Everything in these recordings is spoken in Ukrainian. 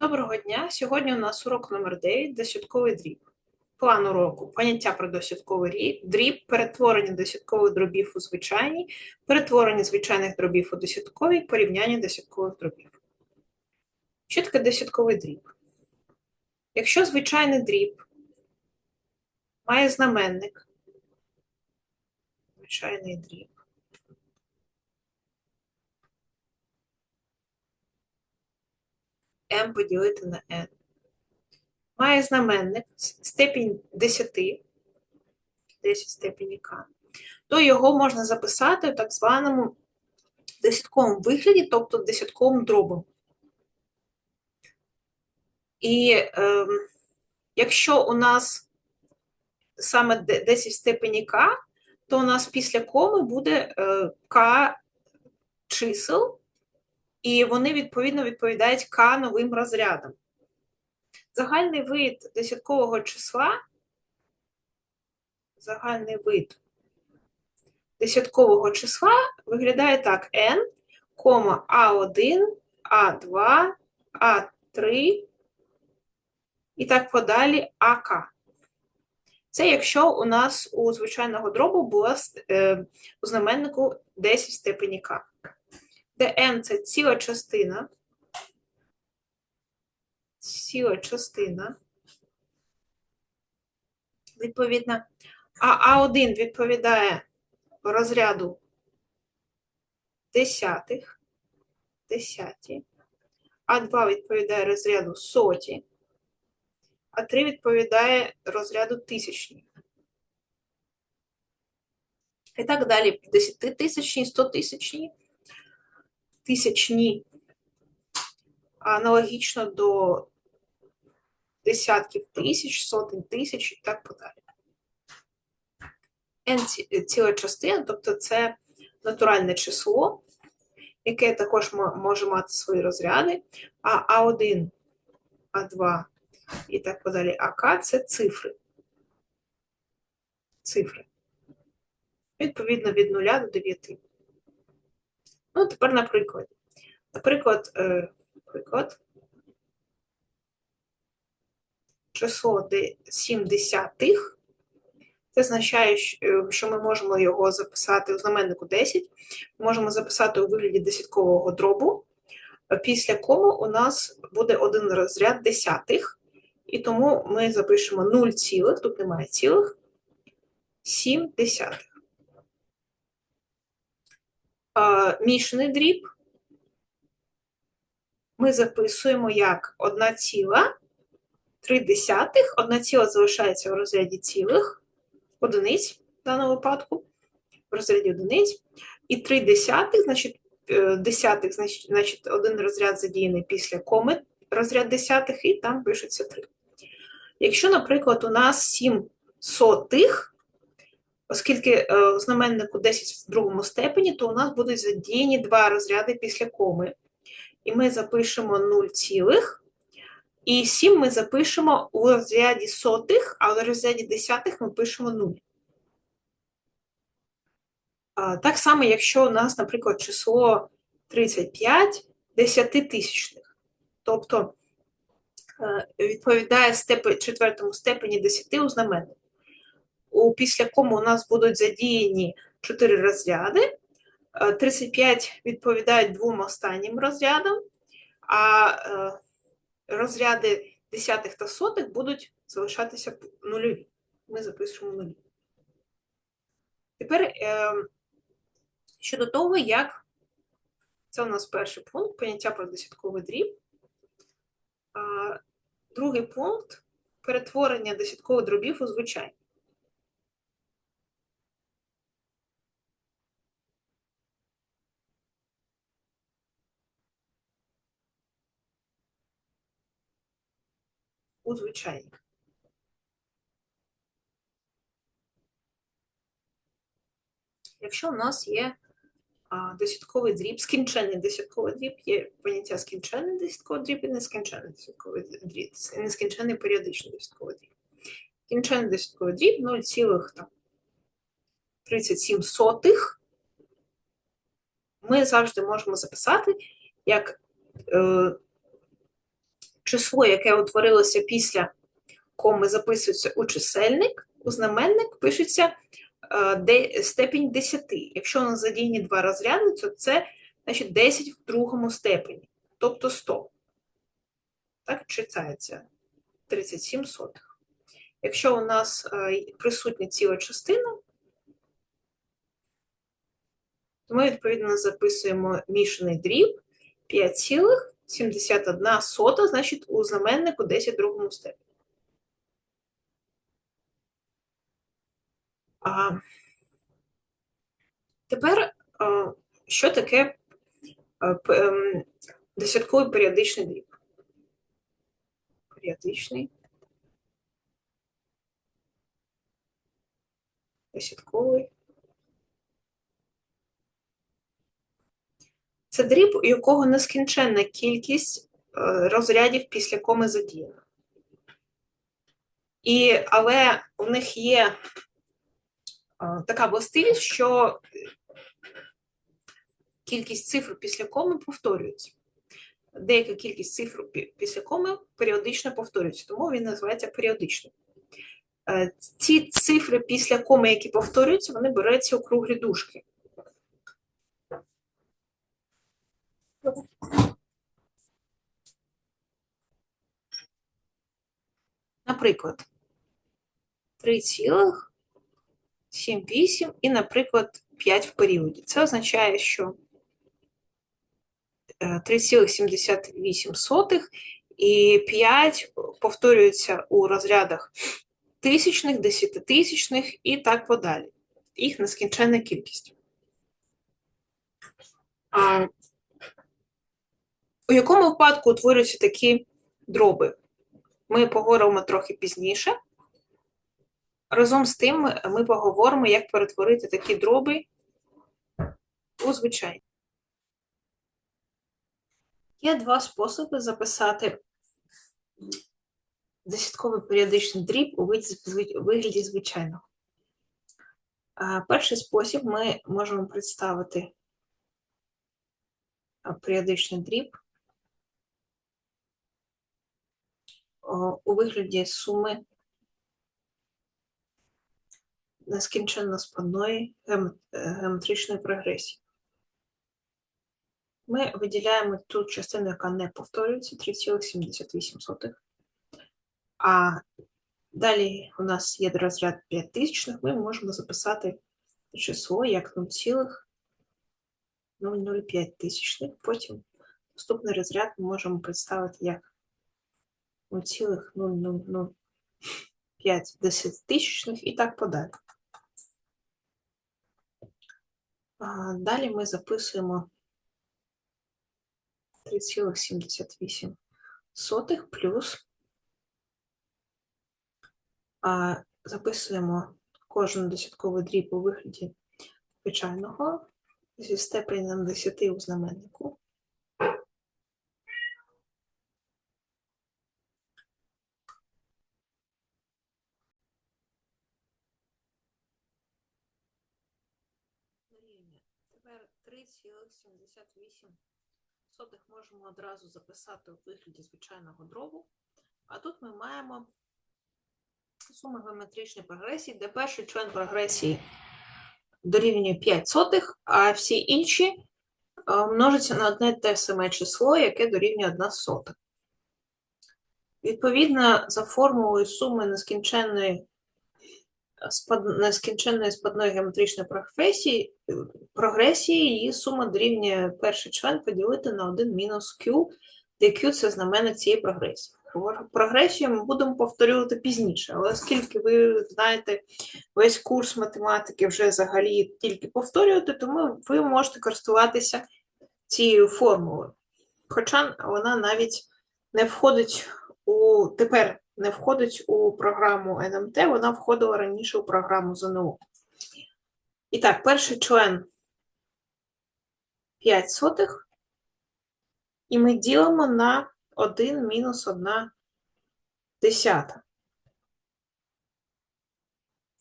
Доброго дня! Сьогодні у нас урок номер 9 десятковий дріб. План уроку, поняття про десятковий рі- дріб, перетворення десяткових дробів у звичайні, перетворення звичайних дробів у десяткові, порівняння десяткових дробів. Що таке десятковий дріб? Якщо звичайний дріб має знаменник, звичайний дріб, m поділити на n. Має знаменник степінь 10, 10 степені k, то його можна записати в так званому десятковому вигляді, тобто десятковим дробом. І ем, якщо у нас саме 10 в степені k, то у нас після коми буде е, k чисел, і вони відповідно відповідають k новим розрядам. Загальний вид десяткового числа, загальний вид десяткового числа виглядає так: n, кома a1, a2, a3 і так подалі ак. Це якщо у нас у звичайного дробу була е, у знаменнику 10 в степені k, де n – це ціла частина, ціла частина, відповідно, а А1 відповідає розряду десятих, десяті, А2 відповідає розряду соті, А3 відповідає розряду тисячні. І так далі, десятитисячні, стотисячні, тисячні, аналогічно до десятків тисяч, сотень тисяч і так подалі. n ціла частина, тобто це натуральне число, яке також може мати свої розряди, а А1, А2 і так подалі, АК це цифри. Цифри. Відповідно від 0 до 9. Ну, тепер на прикладі. Наприклад, е. Число 7 десятих. Це означає, е, що ми можемо його записати у знаменнику 10, можемо записати у вигляді десяткового дробу. Після коми у нас буде один розряд десятих, і тому ми запишемо 0 цілих, тут немає цілих, 7 десятих. Е, Мішаний дріб ми записуємо як 1 ціла, 3 десятих, 1 ціла залишається в розряді цілих, одиниць в даному випадку, в розряді одиниць, і 3 десятих, значить, е, десятих, значить, один розряд задіяний після коми, розряд десятих, і там пишеться 3. Якщо, наприклад, у нас 7 сотих, оскільки е, у знаменнику 10 в другому степені, то у нас будуть задіяні два розряди після коми. І ми запишемо 0 цілих, і 7 ми запишемо у розряді сотих, а в розряді десятих ми пишемо 0. А, Так само, якщо у нас, наприклад, число 35 десятитисячних, тобто е, відповідає четвертому степені 10 у знаменнику. Після кому у нас будуть задіяні 4 розряди, Е, 35 відповідають двом останнім розрядам, а е, розряди десятих та сотих будуть залишатися нульові. Ми запишемо нулі. Тепер е, щодо того, як це у нас перший пункт поняття про десятковий дріб. Другий пункт перетворення десяткових дробів у звичайні. У звичайні. Якщо у нас є десятковий дріб, скінчений десятковий дріб, є поняття скінчений десятковий дріб і нескінчений десятковий дріб, нескінчений періодичний десятковий дріб. Скінчений десятковий дріб 0,37 ми завжди можемо записати як е, число, яке утворилося після коми, записується у чисельник, у знаменник пишеться е, де, степінь 10. Якщо у нас задіяні два розряди, то це значить 10 в другому степені, тобто 100. Так читається 37 сотих. Якщо у нас е, присутня ціла частина, то ми, відповідно, записуємо мішаний дріб 5,71 сота, значить, у знаменнику 10 в другому степені. А, Тепер, а, що таке п- ем, десятковий періодичний дріб? Періодичний. Десятковий. Це дріб, у якого нескінченна кількість е, розрядів після коми задіяна. І, але у них є е, така властивість, що кількість цифр після коми повторюється. Деяка кількість цифр після коми періодично повторюється, тому він називається періодичним. Е, Ці цифри після коми, які повторюються, вони беруться у круглі дужки. Наприклад, 3,78 і, наприклад, 5 в періоді. Це означає, що е, 3,78 і 5 повторюються у розрядах тисячних, десятитисячних і так подалі. Їх нескінченна кількість. У якому випадку утворюються такі дроби? Ми поговоримо трохи пізніше. Разом з тим ми поговоримо, як перетворити такі дроби у звичайні. Є два способи записати десятковий періодичний дріб у вигляді звичайного. Перший спосіб ми можемо представити періодичний дріб у вигляді суми нескінченно складної е, геометричної прогресії. Ми виділяємо ту частину, яка не повторюється, 3,78. А далі у нас є розряд 5000, ми можемо записати число як 0,005 тисячних. Потім наступний розряд ми можемо представити як 0,0005 десятитисячних і так подалі. Далі ми записуємо 3,78 сотих плюс записуємо кожен десятковий дріб у вигляді звичайного зі степенем 10 у знаменнику. 9,78. Можемо одразу записати у вигляді звичайного дробу. А тут ми маємо суми геометричної прогресії, де перший член прогресії дорівнює 5 сотих, а всі інші е, множаться на одне те саме число, яке дорівнює 1 сота. Відповідно, за формулою суми нескінченної нескінченної спадної геометричної прогресії, прогресії, її сума дорівнює перший член поділити на 1 мінус q, де q – це знаменник цієї прогресії. Прогресію ми будемо повторювати пізніше, але оскільки ви знаєте весь курс математики вже взагалі тільки повторювати, тому ви можете користуватися цією формулою. Хоча вона навіть не входить у тепер не входить у програму НМТ, вона входила раніше у програму ЗНО. І так, перший член 5 сотих, і ми ділимо на 1 мінус 1 десята.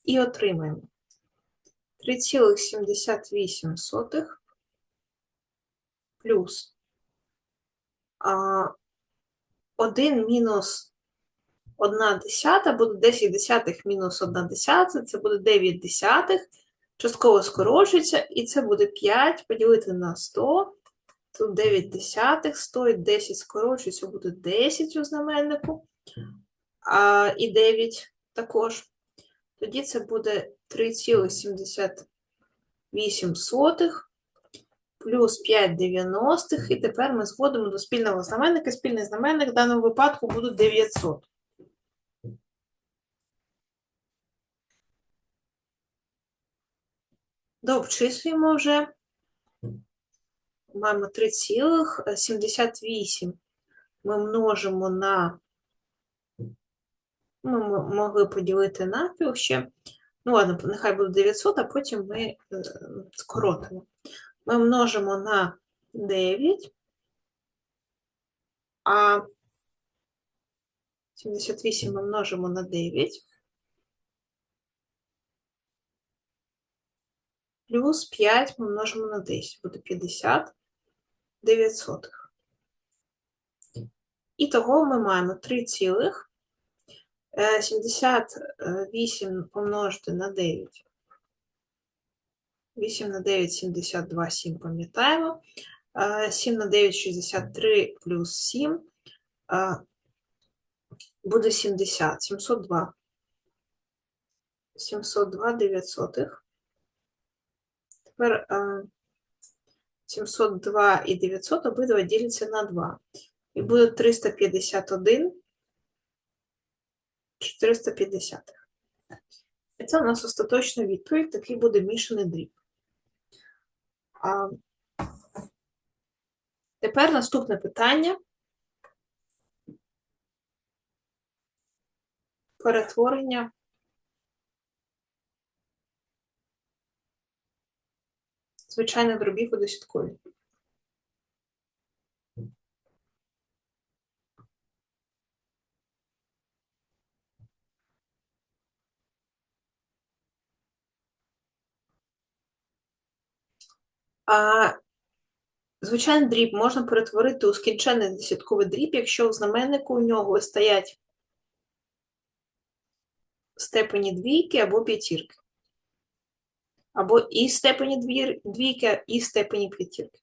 І отримаємо 3,78 плюс а, 1 мінус 1 десята буде 10 десятих мінус 1 десята, це буде 9 десятих, частково скорочується, і це буде 5 поділити на 100, тут 9 десятих, 100 і 10 скорочується, буде 10 у знаменнику, а, і 9 також. Тоді це буде 3,78 плюс 5 дев'яностих, і тепер ми зводимо до спільного знаменника. Спільний знаменник в даному випадку буде 900. Дообчислюємо вже. Маємо 3,78. Ми множимо на, ми могли поділити навпіл ще. Ну, ладно, нехай буде 900, а потім ми е, скоротимо. Ми множимо на 9, а 78 ми множимо на 9. Плюс 5 ми множимо на 10, буде 50 900. І того ми маємо 3 цілих. Е, 78 помножити на 9. 8 на 9 – 72, 7 пам'ятаємо. Е, 7 на 9 – 63 плюс 7 е, буде 70, 702. 702 900. Тепер е, 702 і 900 обидва діляться на 2. І буде 351 450. І це у нас остаточна відповідь, такий буде мішаний дріб. А, тепер наступне питання. Перетворення звичайних дробів у десяткові. А звичайний дріб можна перетворити у скінчений десятковий дріб, якщо у знаменнику у нього стоять степені двійки або п'ятірки. Або і степені двір- двійки, і степені п'ятірки.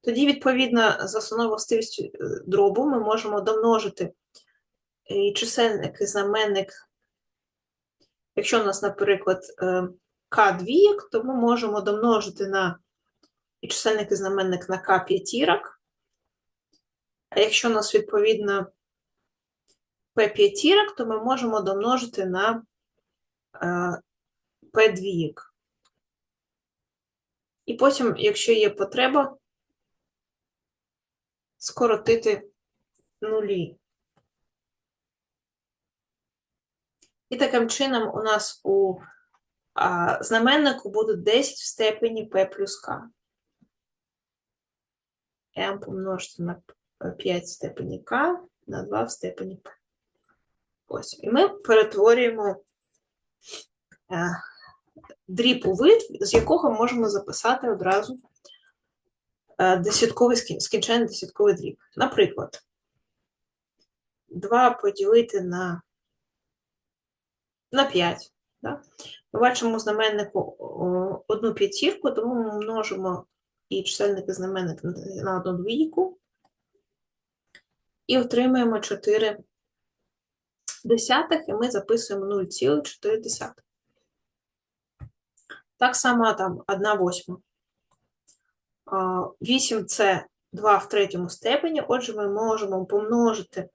Тоді, відповідно, за основною властивістю е, дробу ми можемо домножити і чисельник, і знаменник. Якщо у нас, наприклад, е, k двійок, то ми можемо домножити на і чисельник і знаменник на k п'ятірок. А якщо у нас, відповідно, p п'ятірок, то ми можемо домножити на е, p двійок. І потім, якщо є потреба, скоротити нулі. І таким чином у нас у а, знаменнику буде 10 в степені p плюс k. m помножити на 5 в степені k на 2 в степені p. Ось. І ми перетворюємо е, дріб у з якого можемо записати одразу е, десятковий скін- скінчений десятковий дріб. Наприклад, 2 поділити на, на 5. Да? Ми бачимо знаменнику одну п'ятірку, тому ми множимо і чисельник і знаменник на- одну двійку і отримаємо 4 десятих, і ми записуємо 0,4. Так само там 1 восьма. 8 це 2 в третьому степені, отже, ми можемо помножити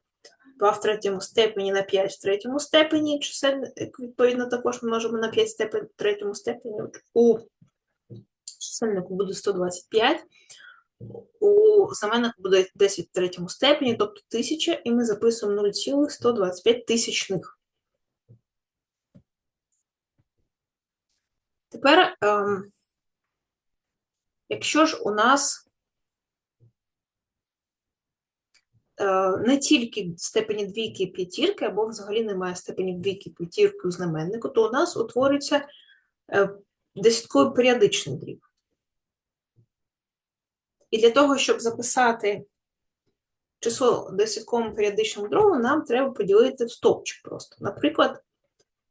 2 в третьому степені на 5 в третьому степені, чисельник, відповідно, також множимо на 5 степень в третьому степені. У чисельнику буде 125, у знаменнику буде 10 в третьому степені, тобто 1000, і ми записуємо 0,125 тисячних. Тепер, ем, якщо ж у нас е, не тільки степені двійки і п'ятірки, або взагалі немає степені двійки і п'ятірки у знаменнику, то у нас утворюється е, десятковий періодичний дріб. І для того, щоб записати число десятковому періодичному дробу нам треба поділити в стовпчик просто. Наприклад,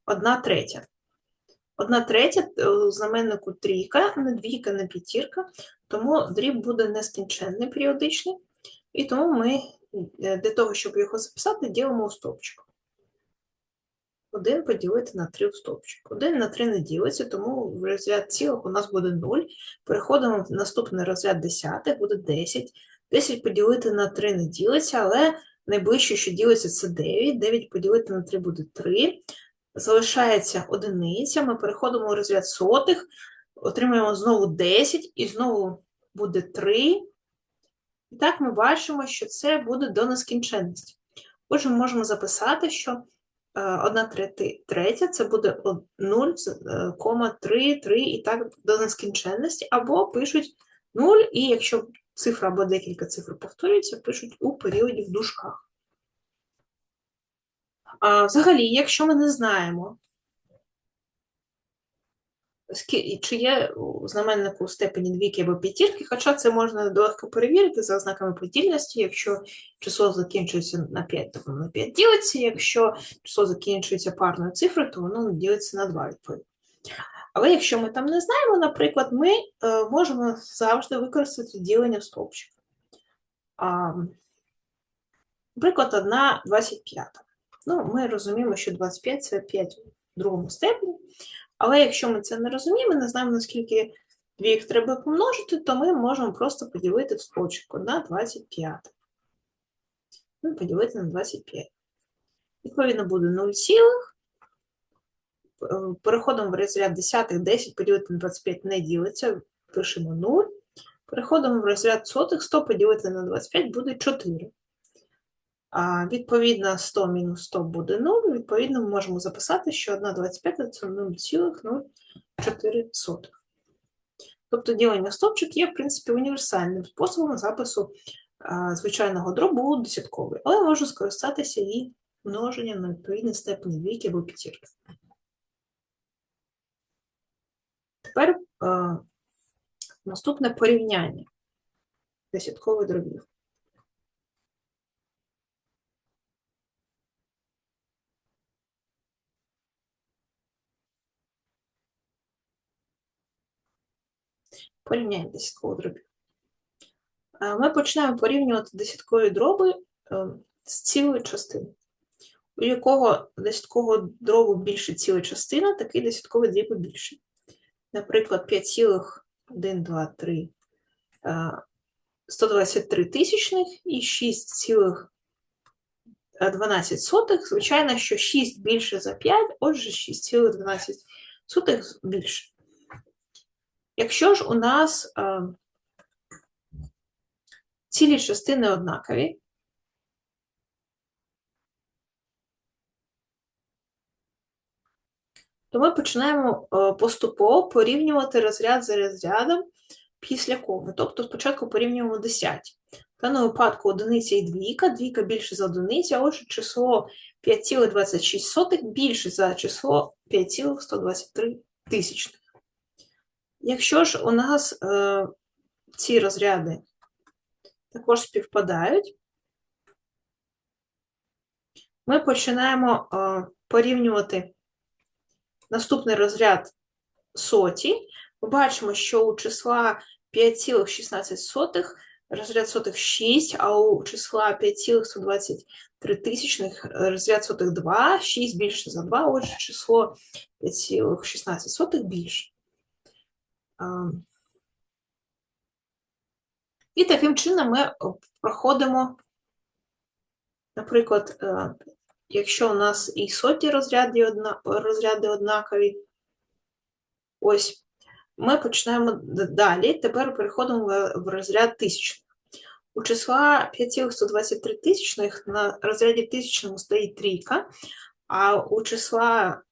1 третя. 1 третя е, у знаменнику трійка, не двійка, не п'ятірка, тому дріб буде нескінченний періодичний, і тому ми е, для того, щоб його записати, ділимо у стовпчик. 1 поділити на 3 в стовпчик. 1 на 3 не ділиться, тому в розряд цілих у нас буде 0. Переходимо в наступний розряд десятих, буде 10. 10 поділити на 3 не ділиться, але найближче, що ділиться, це 9. 9 поділити на 3 буде 3. Залишається одиниця, ми переходимо у розряд сотих, отримуємо знову 10 і знову буде 3. І так ми бачимо, що це буде до нескінченності. Отже, ми можемо записати, що 1 третя це буде 0,3, 3 і так до нескінченності, або пишуть 0, і якщо цифра або декілька цифр повторюються, пишуть у періоді в дужках. А, Взагалі, якщо ми не знаємо, чи є у знаменнику степені двійки або п'ятірки, хоча це можна легко перевірити за ознаками подільності, якщо число закінчується на 5, то воно на 5 ділиться, якщо число закінчується парною цифрою, то воно ділиться на 2 відповідно. Але якщо ми там не знаємо, наприклад, ми е, можемо завжди використати ділення в стовпчик. Наприклад, 1 25. Ну, Ми розуміємо, що 25 це 5 в другому степені. Але якщо ми це не розуміємо, не знаємо, наскільки двійок треба помножити, то ми можемо просто поділити в стовпчик 1 25. Ну, поділити на 25. Відповідно, буде 0, цілих. переходимо в розряд десятих, 10 поділити на 25 не ділиться, пишемо 0. Переходимо в розряд сотих, 100 поділити на 25 буде 4. Відповідно, 100 мінус 100 буде 0, відповідно, ми можемо записати, що 1,25 це 0,04. Тобто ділення стопчик є, в принципі, універсальним способом запису звичайного дробу у десятковий, але можу скористатися і множенням на відповідний степені двійки або п'ятірки. Тепер наступне порівняння десяткових дробів. Порівняємо десяткові дроби. Ми починаємо порівнювати десяткові дроби е, з цілої частини. У якого десяткового дробу більше ціла частина, такий десятковий дріб більший. Наприклад, 5,1, 2, 3, 123 тисячних і 6,12. Звичайно, що 6 більше за 5, отже, 6,12 більше. Якщо ж у нас е, цілі частини однакові, то ми починаємо е, поступово порівнювати розряд за розрядом після коми. Тобто спочатку порівнюємо десяті. В даному випадку одиниця і двійка, двійка більше за одиницю, а отже число 5,26 більше за число 5,123 тисячних. Якщо ж у нас е, ці розряди також співпадають, ми починаємо е, порівнювати наступний розряд соті. Ми бачимо, що у числа 5,16 розряд сотих 6, а у числа 5,123 тисячних розряд сотих 2, 6 більше за 2, отже, число 5,16 більше. І таким чином ми проходимо, наприклад, е, якщо у нас і соті розряди, розряди однакові, ось, ми починаємо далі, тепер переходимо в розряд тисячних. У числа 5,123 тисячних на розряді тисячному стоїть трійка, а у числа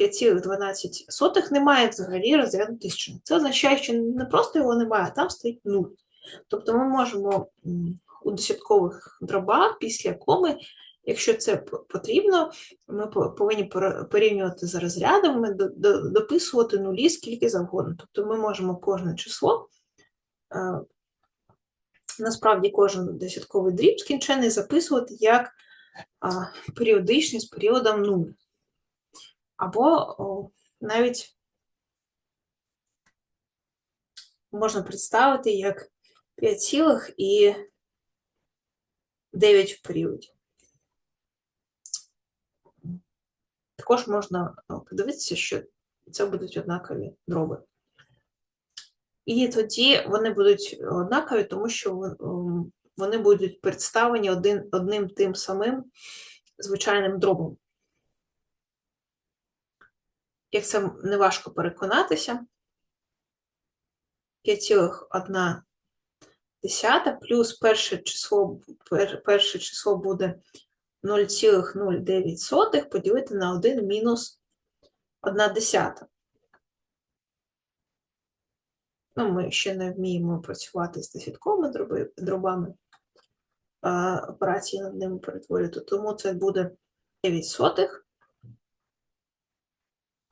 5,12 немає взагалі розряду тисячі. Це означає, що не просто його немає, а там стоїть 0. Тобто ми можемо у десяткових дробах після коми, якщо це потрібно, ми повинні порівнювати за розрядами, дописувати нулі скільки завгодно. Тобто ми можемо кожне число е, насправді кожен десятковий дріб скінчений записувати як періодичний з періодом 0. Або навіть можна представити як 5 цілих і 9 в періоді. Також можна подивитися, що це будуть однакові дроби. І тоді вони будуть однакові, тому що вони будуть представлені один, одним тим самим звичайним дробом. Як це неважко переконатися, 5,1 плюс перше число перше число буде 0,09 поділити на 1 мінус 1 десята. Ну, Ми ще не вміємо працювати з десятковими дробами, операції над ними перетворювати, тому це буде 9 сотих,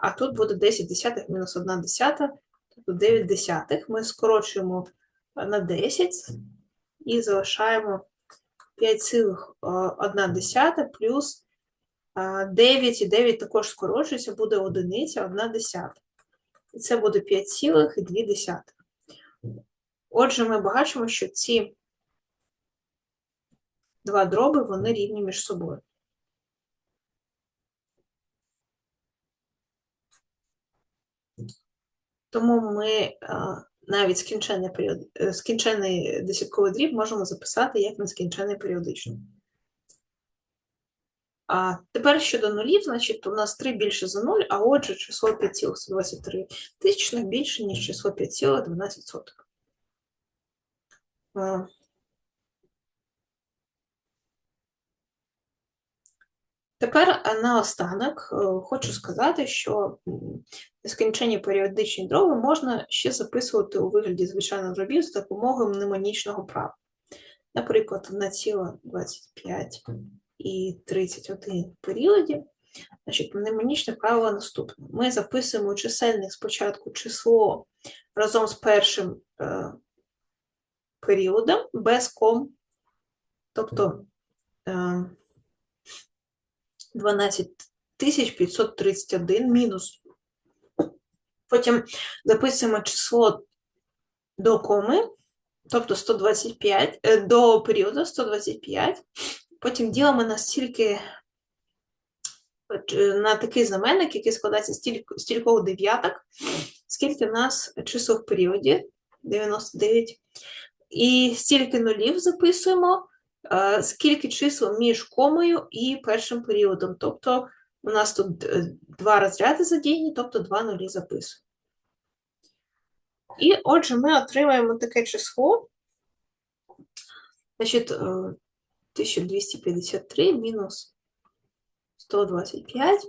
а тут буде 10 десятих мінус 1 десята, тобто 9 десятих. Ми скорочуємо на 10 і залишаємо 5,1 десята плюс 9, і 9 також скорочується, буде одиниця, 1 десята. І це буде 5,2. Отже, ми бачимо, що ці два дроби, вони рівні між собою. Тому ми навіть скінчений період, е, скінчений десятковий дріб можемо записати як нескінчений періодичний. А тепер щодо нулів, значить, у нас 3 більше за 0, а отже, число 5,123 тисячних більше, ніж число 5,12. Тепер наостанок е, хочу сказати, що нескінченні періодичні дроби можна ще записувати у вигляді звичайних дробів з допомогою мнемонічного права. Наприклад, 1,25 і 31 періоді. Значить, мнемонічне правило наступне. Ми записуємо чисельник спочатку число разом з першим е, періодом без ком, тобто е, 12531 мінус. Потім записуємо число до коми, тобто 125, е, до періоду 125. Потім ділимо на стільки е, на такий знаменник, який складається з стількох дев'яток, скільки в нас чисел в періоді 99. І стільки нулів записуємо, скільки чисел між комою і першим періодом. Тобто у нас тут е, два розряди задіяні, тобто два нулі записуємо. І отже, ми отримаємо таке число. Значить, 1253 мінус 125,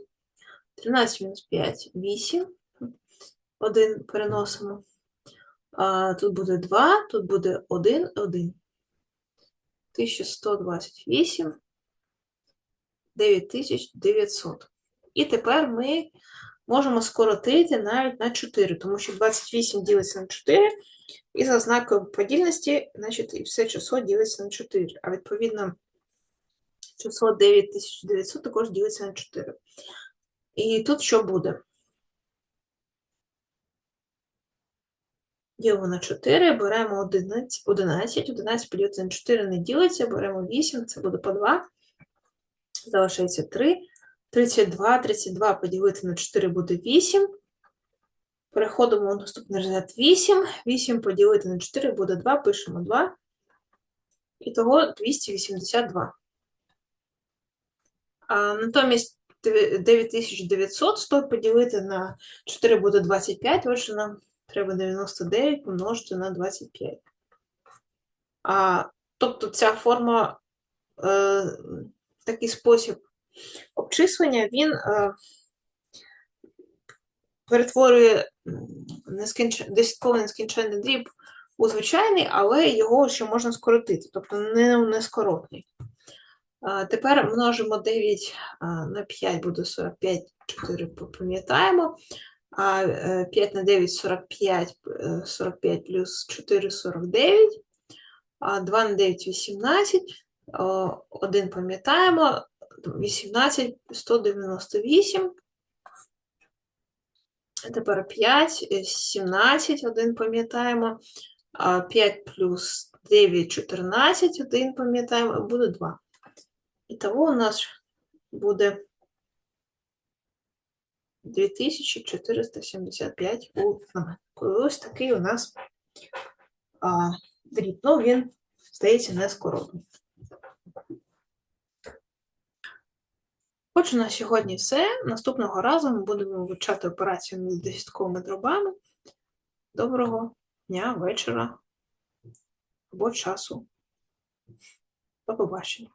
13 мінус 5 8. Один переносимо. Тут буде 2, тут буде 1, 1. 1128, 9900. І тепер ми можемо скоротити навіть на 4, тому що 28 ділиться на 4, і за знаком подільності, значить, і все число ділиться на 4. А відповідно, число 9900 також ділиться на 4. І тут що буде? Ділимо на 4, беремо 11, 11, 11 поділити на 4 не ділиться, беремо 8, це буде по 2, залишається 3, 32, 32 поділити на 4 буде 8. Переходимо в наступний результат 8. 8 поділити на 4 буде 2, пишемо 2. І того 282. А, Натомість 9900 100 поділити на 4 буде 25, отже, нам треба 99 помножити на 25. А, Тобто ця форма, е, такий спосіб обчислення, він е, перетворює нескінч... десятковий нескінченний дріб у звичайний, але його ще можна скоротити, тобто не нескоротний. Тепер множимо 9 на 5 буде 45, 4 пам'ятаємо. А 5 е, на 9 45, 45 плюс 4 49. А 2 на 9 – 18. О, Один пам'ятаємо. 18 – 198. Тепер 5, е, 17, один пам'ятаємо. 5 плюс 9 – 14, один пам'ятаємо, і буде 2. Ітого у нас буде 2475 у знаменнику. Ось такий у нас а, дріб. Ну, він, здається, не скоротний. Отже, на сьогодні все. Наступного разу ми будемо вивчати операцію над десятковими дробами. Доброго дня, вечора або часу. До побачення.